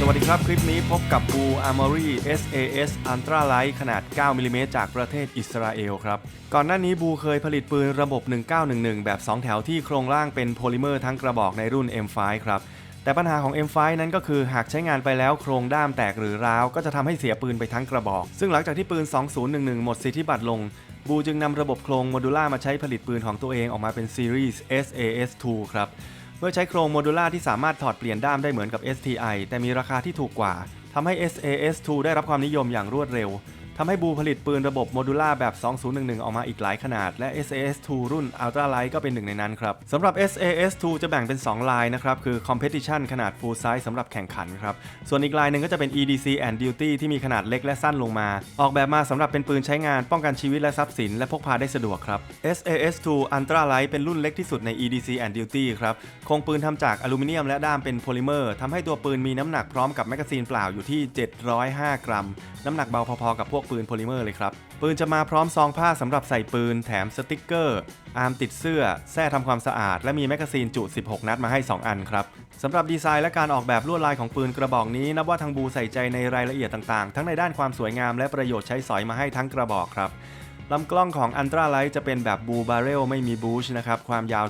สวัสดีครับ คลิปนี้พบกับ Blue Armory SAS Ultra Light ขนาด 9 มิลลิเมตรจากประเทศอิสราเอลครับ ก่อนหน้านี้บูเคยผลิตปืนระบบ 1911 แบบ 2 แถวที่โครงร่างเป็นโพลิเมอร์ทั้งกระบอกในรุ่น M5 ครับ แต่ปัญหาของ M5 นั้นก็คือหากใช้งานไปแล้วโครงด้ามแตกหรือร้าว ก็จะทำให้เสียปืนไปทั้งกระบอก ซึ่งหลังจากที่ปืน 2011 หมดสิทธิบัตรลง บูจึงนำระบบโครงโมดูล่ามาใช้ผลิตปืนของตัวเองออกมาเป็นซีรีส์ SAS2 ครับ เมื่อใช้โครงโมดูล่าที่สามารถถอดเปลี่ยนด้ามได้เหมือนกับ STI แต่มีราคาที่ถูกกว่าทำให้ SAS2 ได้รับความนิยมอย่างรวดเร็ว ทำให้บูผลิตปืนระบบโมดูล่าแบบ 2011 ออกมาอีกหลายขนาด และ SAS2 รุ่น Ultra Light ก็เป็นหนึ่งในนั้นครับสำหรับ SAS2 จะแบ่งเป็น 2 ลายนะครับ คือ Competition ขนาด Full Size สำหรับแข่งขันครับ ส่วนอีกลายหนึ่งก็จะเป็น EDC and Duty ที่มีขนาดเล็กและสั้นลงมา ออกแบบมาสำหรับเป็นปืนใช้งานป้องกันชีวิตและทรัพย์สิน และพกพาได้สะดวกครับ SAS2 Ultra Light เป็นรุ่นเล็กที่สุดใน EDC and Duty ครับโครงปืนทำจากอลูมิเนียมและด้ามเป็นโพลิเมอร์ทำให้ตัวปืนมีน้ำหนักพร้อมกับแมกกาซีนเปล่าอยู่ที่ 705 กรัม น้ำหนักเบาพอๆกับพวกปืนโพลิเมอร์เลยครับ ปืนจะมาพร้อมซองผ้าสำหรับใส่ปืน แถมสติกเกอร์ อาร์มติดเสื้อ แส้ทำความสะอาด และมีแมกกาซีนจุ 16 นัดมาให้ 2 อันครับสำหรับดีไซน์และการออกแบบลวดลายของปืนกระบอกนี้ นับว่าทางบูใส่ใจในรายละเอียดต่างๆ ทั้งในด้านความสวยงามและประโยชน์ใช้สอยมาให้ทั้งกระบอกครับลำกล้องของ Ultra Light จะเป็นแบบบูบาร์เรลไม่มีบูชนะครับ ความยาว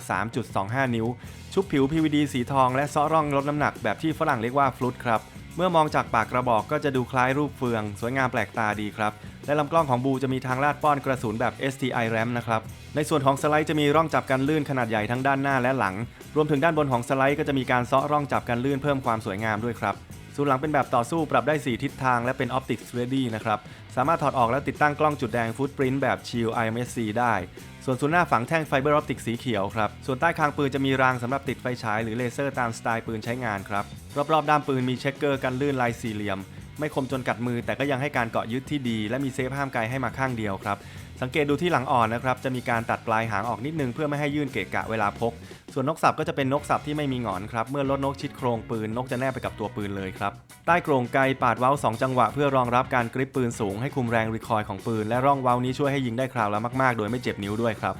3.25 นิ้ว ชุบผิว PVD สีทองและซาะร่องลดน้ำหนักแบบที่ฝรั่งเรียกว่าฟลุตครับ เมื่อมองจากปากกระบอกก็จะดูคล้ายรูปเฟือง สวยงามแปลกตาดีครับ และลำกล้องของบูจะมีทางลาดป้อนกระสุนแบบ STI RAM นะครับ ในส่วนของสไลด์จะมีร่องจับกันลื่นขนาดใหญ่ทั้งด้านหน้าและหลัง รวมถึงด้านบนของสไลด์ก็จะมีการเซาะร่องจับกันลื่นเพิ่มความสวยงามด้วยครับ ส่วนหลังเป็นแบบต่อสู้ปรับได้ 4 ทิศทางและเป็น Optics Ready นะครับ สามารถถอดออกและติดตั้งกล้องจุดแดง Footprint แบบ Shield IMSC ได้ ส่วนส่วนหน้าฝังแท่งไฟเบอร์ออปติกสีเขียวครับ ส่วนใต้คางปืนจะมีรางสำหรับติดไฟฉายหรือเลเซอร์ตามสไตล์ปืนใช้งานครับ รอบๆด้ามปืนมีเช็คเกอร์กันลื่นลายสี่เหลี่ยม ไม่คมจนกัดมือแต่ก็ยังให้การเกาะยึดที่ดี และมีเซฟห้ามไกลให้มาข้างเดียวครับ สังเกตดูที่หลังอ่อนนะครับจะมีการตัดปลายหางออกนิดนึงเพื่อไม่ให้ยื่นเกะกะเวลาพก ส่วนนกสับก็จะเป็นนกสับที่ไม่มีหงอนครับเมื่อลดนกชิดโครงปืนนกจะแนบไปกับตัวปืนเลยครับใต้โครงไกปาดเว้า 2 จังหวะ เพื่อรองรับการกริปปืนสูงให้คุมแรงรีคอยล์ของปืนและร่องเว้านี้ช่วยให้ยิงได้คราวละมากๆ โดยไม่เจ็บนิ้วด้วยครับ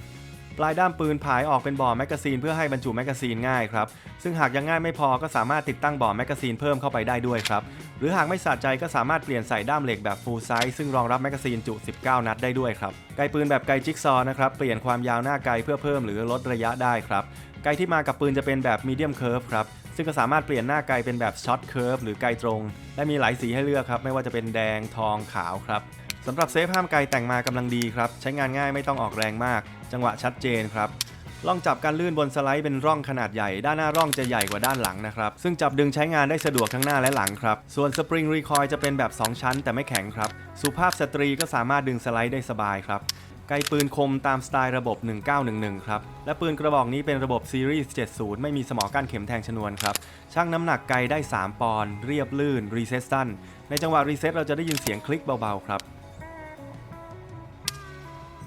ปลายด้ามปืนผายออกเป็นบ่อแมกกาซีนเพื่อให้บรรจุแมกกาซีนง่ายครับ ซึ่งหากยังง่ายไม่พอก็สามารถติดตั้งบ่อแมกกาซีนเพิ่มเข้าไปได้ด้วยครับ หรือหากไม่สะใจก็สามารถเปลี่ยนใส่ด้ามเหล็กแบบ full size ซึ่งรองรับแมกกาซีนจุ 19 นัดได้ด้วยครับ ไกปืนแบบไกจิ๊กซอว์นะครับ เปลี่ยนความยาวหน้าไกเพื่อเพิ่มหรือลดระยะได้ครับ ไกที่มากับปืนจะเป็นแบบ medium curve ครับ ซึ่งก็สามารถเปลี่ยนหน้าไกเป็นแบบ short curve หรือไกตรง และมีหลายสีให้เลือกครับ ไม่ว่าจะเป็นแดง ทอง ขาวครับ สำหรับเซฟห้ามไกลแต่งมากำลังดีครับ ใช้งานง่ายไม่ต้องออกแรงมาก จังหวะชัดเจนครับล่องจับการลื่นบนสไลด์เป็นร่องขนาดใหญ่ ด้านหน้าร่องจะใหญ่กว่าด้านหลังนะครับ ซึ่งจับดึงใช้งานได้สะดวกทั้งหน้าและหลังครับ ส่วนสปริงรีคอยจะเป็นแบบ 2 ชั้นแต่ไม่แข็งครับ สุภาพสตรีก็สามารถดึงสไลด์ได้สบายครับ ไกปืนคมตามสไตล์ระบบ 1911 ครับ และปืนกระบอกนี้เป็นระบบซีรีส์ 70 ไม่มีสมอกั้นเข็มแทงชนวนครับชั่งน้ำหนักไกได้ 3 ปอนด์เรียบลื่นรีเซ็ตสั้นในจังหวะรีเซ็ตเราจะได้ยินเสียงคลิกเบาๆครับ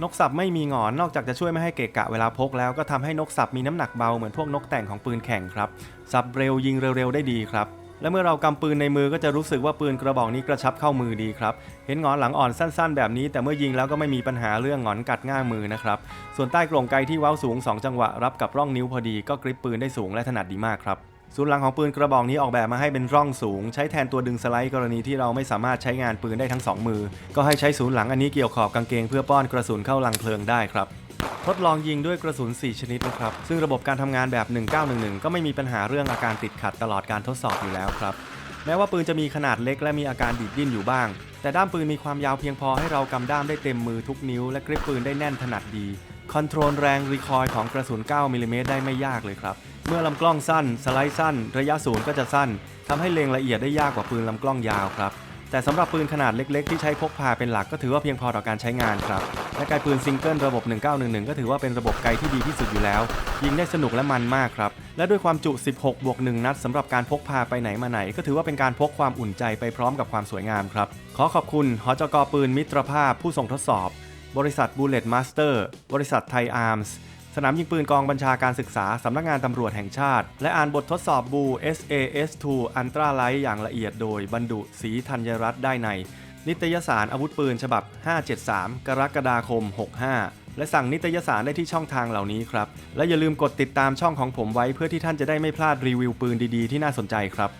นกสับไม่มีหงอนนอกจากจะช่วยไม่ให้เกะกะเวลาพกแล้วก็ทำให้นกสับมีน้ำหนักเบาเหมือนพวกนกแต่งของปืนแข่งครับ สับเร็วยิงเร็วๆได้ดีครับ และเมื่อเรากำปืนในมือก็จะรู้สึกว่าปืนกระบอกนี้กระชับเข้ามือดีครับ เห็นหงอนหลังอ่อนสั้น ๆ แบบนี้ แต่เมื่อยิงแล้วก็ไม่มีปัญหาเรื่องหงอนกัดง่ามมือนะครับ ส่วนใต้กรงไกที่เว้าสูง 2 จังหวะรับกับร่องนิ้วพอดีก็กริปปืนได้สูงและถนัดดีมากครับ ศูนหลังของปืนกระบอกนี้ออกแบบมาให้เป็นร่องสูง ใช้แทนตัวดึงสไลด์กรณีที่เราไม่สามารถใช้งานปืนได้ทั้งสองมือ ก็ให้ใช้ศูนย์หลังอันนี้เกี่ยวขอบกางเกงเพื่อป้อนกระสุนเข้าลังเพลิงได้ครับทดลองยิงด้วยกระสุน 4 ชนิดนะครับ ซึ่งระบบการทำงานแบบ 1911 ก็ไม่มีปัญหาเรื่องอาการติดขัดตลอดการทดสอบอยู่แล้วครับ แม้ว่าปืนจะมีขนาดเล็กและมีอาการดีดดิ้นอยู่บ้าง แต่ด้ามปืนมีความยาวเพียงพอให้เรากำด้ามได้เต็มมือทุกนิ้ว และกริปปืนได้แน่นถนัดดี คอนโทรลแรงรีคอยล์ของกระสุน 9 มิลลิเมตรได้ไม่ยากเลยครับ มื่อลำกล้องสั้น สไลด์สั้น ระยะศูนย์ก็จะสั้นทำให้เล็งละเอียดได้ยากกว่าปืนลำกล้องยาวครับ แต่สำหรับปืนขนาดเล็ก ๆ ที่ใช้พกพาเป็นหลักก็ถือว่าเพียงพอต่อการใช้งานครับ และไกปืนซิงเกิลระบบ 1911 ก็ถือว่าเป็นระบบไกที่ดีที่สุดอยู่แล้ว ยิงได้สนุกและมันมากครับ และด้วยความจุ 16 บวก 1 นัดสำหรับการพกพาไปไหนมาไหน ก็ถือว่าเป็นการพกความอุ่นใจไปพร้อมกับความสวยงามครับ ขอขอบคุณหจกปืนมิตรภาพผู้ส่งทดสอบ บริษัท Bullet Master บริษัทไทยอาร์มส์ สนามยิงปืนกองบัญชาการศึกษา สำนักงานตำรวจแห่งชาติ และอ่านบททดสอบบู SAS2 Ultra Light อย่างละเอียดโดยบรรดุศรีธัญรัตน์ได้ใน นิตยสารอาวุธปืนฉบับ 573 กรกฎาคม 65 และสั่งนิตยสารได้ที่ช่องทางเหล่านี้ครับ และอย่าลืมกดติดตามช่องของผมไว้เพื่อที่ท่านจะได้ไม่พลาดรีวิวปืนดีๆ ที่น่าสนใจครับ